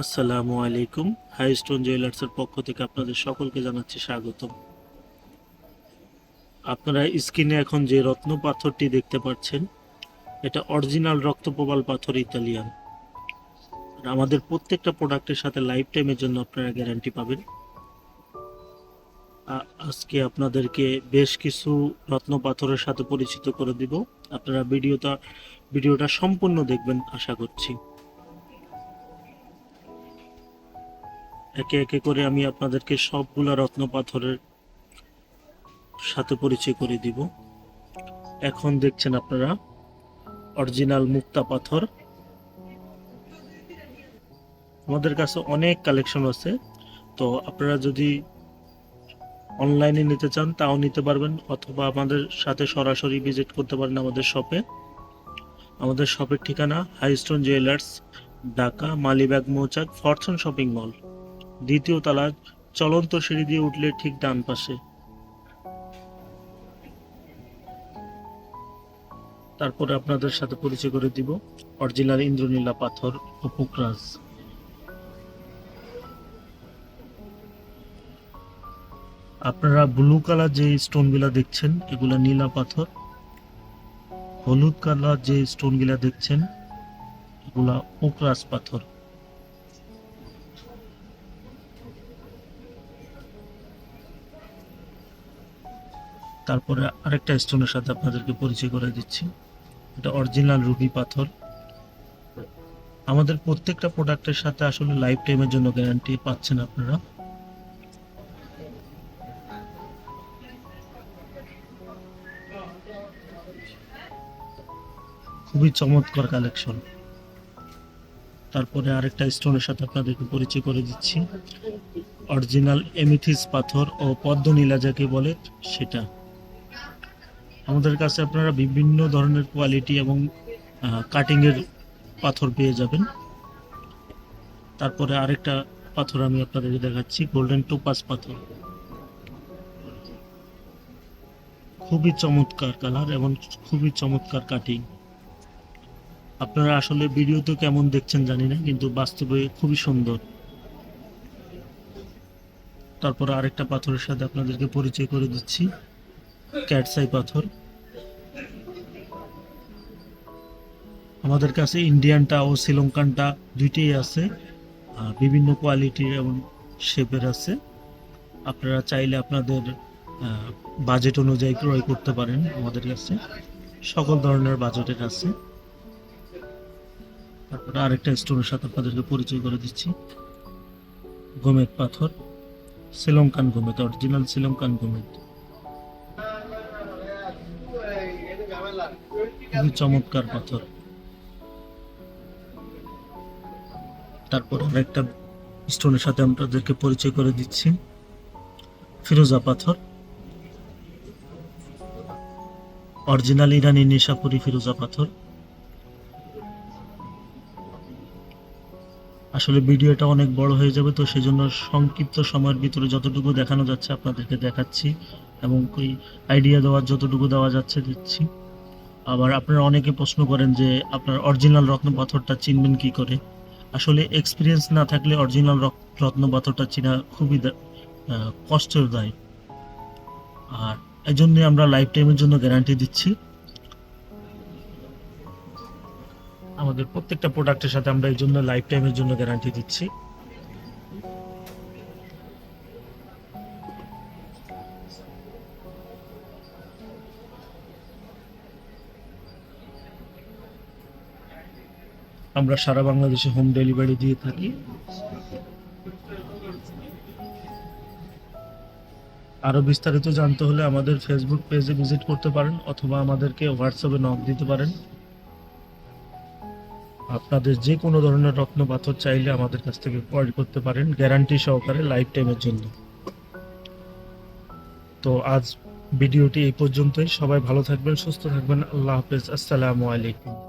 আসসালামু আলাইকুম। High stone জুয়েলার্সের পক্ষ থেকে আপনাদের সকলকে জানাচ্ছি স্বাগতম। আপনারা স্ক্রিনে এখন যে রত্ন পাথরটি দেখতে পাচ্ছেন, এটা অরিজিনাল রক্তপ্রবাল পাথর ইতালিয়ান। আমাদের প্রত্যেকটা প্রোডাক্টের সাথে লাইফ টাইমের জন্য আপনারা গ্যারান্টি পাবেন। আজকে আপনাদেরকে বেশ কিছু রত্ন পাথরের সাথে পরিচিত করে দিব। আপনারা ভিডিওটা ভিডিওটা সম্পূর্ণ দেখবেন, আশা করছি। একে একে করে আমি আপনাদেরকে সবগুলা রত্ন পাথরের সাথে পরিচয় করে দিব। এখন দেখছেন আপনারা, অরিজিনাল মুক্তা পাথর। আমাদের কাছে অনেক কালেকশন আছে, তো আপনারা যদি অনলাইনে নিতে চান তাও নিতে পারবেন, অথবা আমাদের সাথে সরাসরি ভিজিট করতে পারেন আমাদের শপে। আমাদের শপের ঠিকানা Highstone jewellers, Dhaka, Malibagh, Mouchak, Fortune shopping mall. দ্বিতীয় তলা চলন্ত সিঁড়ি দিয়ে উঠলে ঠিক ডান পাশে। তারপরে আপনাদের সাথে পরিচয় করে দিব। অরিজিনাল ইন্দ্রনীলা পাথর ও পুকরাজ। আপনারা ব্লু কালার যে স্টোনগুলা দেখছেন, এগুলা নীলা পাথর। হলুদ কালার যে স্টোনগুলা দেখছেন, এগুলা পোকরাজ পাথর। তারপরে আরেকটা স্টোনের সাথে আপনাদেরকে পরিচয় করে দিচ্ছি। এটা অরিজিনাল রুবি পাথর। আমাদের প্রত্যেকটা প্রোডাক্টের সাথে আসলে লাইফ টাইমের জন্য গ্যারান্টি পাচ্ছেন আপনারা। খুবই চমৎকার কালেকশন। তারপরে আরেকটা স্টোনের সাথে আপনাদেরকে পরিচয় করে দিচ্ছি। অরিজিনাল এমিথিস পাথর ও পদ্মনীলা যাকে বলে, সেটা। আমাদের কাছে আপনারা বিভিন্ন ধরনের কোয়ালিটি এবং কাটিং এর পাথর পেয়ে যাবেন। তারপরে আরেকটা পাথর আমি আপনাদেরকে দেখাচ্ছি গোল্ডেন টোপাস পাথর। খুবই চমৎকার কালার এবং খুবই চমৎকার কাটিং আপনারা আসলে ভিডিও তো কেমন দেখছেন জানি না, কিন্তু বাস্তবে খুবই সুন্দর। তারপরে আরেকটা পাথরের সাথে আপনাদেরকে পরিচয় করে দিচ্ছি। ক্যাটসাই পাথর। আমাদের কাছে ইন্ডিয়ানটা ও শ্রীলঙ্কানটা দুইটাই আছে বিভিন্ন কোয়ালিটির এবং শেপের আছে। আপনারা চাইলে আপনাদের বাজেট অনুযায়ী ক্রয় করতে পারেন আমাদের কাছে। সকল ধরনের বাজেটের আছে। তারপরে আরেকটা স্টোনের সাথে আপনাদেরকে পরিচয় করে দিচ্ছি। গোমেদ পাথর, শ্রীলঙ্কান গোমেদ, অরিজিনাল শ্রীলঙ্কান গোমেদ। খুবই চমৎকার পাথর। তারপর আরেকটা স্টোনের সাথে আপনাদেরকে পরিচয় করে দিচ্ছি। ফিরোজা পাথর। অরিজিনাল ইরানি নিশাপুরি ফিরোজা পাথর। আসলে ভিডিওটা অনেক বড় হয়ে যাবে, তো সেজন্য সংক্ষিপ্ত সময়ের ভিতরে যতটুকু দেখানো যাচ্ছে আপনাদেরকে দেখাচ্ছি এবং ওই আইডিয়া দেওয়ার যতটুকু দেওয়া যাচ্ছে দিচ্ছি। আবার আপনারা অনেকে প্রশ্ন করেন যে আপনার অরিজিনাল রত্ন পাথরটা চিনবেন কি করে? আসলে এক্সপিরিয়েন্স না থাকলে অরিজিনাল রত্ন পাথরটা চেনা খুবই কষ্টের দায় আর এই জন্যে আমরা লাইফ টাইমের জন্য গ্যারান্টি দিচ্ছি। আমাদের প্রত্যেকটা প্রোডাক্টের সাথে আমরা এই জন্য লাইফ টাইমের জন্য গ্যারান্টি দিচ্ছি। আমরা সারা বাংলাদেশে হোম ডেলিভারি দিয়ে থাকি। আরও বিস্তারিত জানতে হলে আমাদের ফেসবুক পেজে ভিজিট করতে পারেন, অথবা আমাদেরকে হোয়াটসঅ্যাপে নক দিতে পারেন। আপনাদের যে কোনো ধরনের রত্ন পাথর চাইলে আমাদের কাছ থেকে ক্রয় করতে পারেন গ্যারান্টি সহকারে লাইফ টাইমের জন্য। তো আজ ভিডিওটি এই পর্যন্তই। সবাই ভালো থাকবেন, সুস্থ থাকবেন। আল্লাহ হাফেজ। আসসালামু আলাইকুম।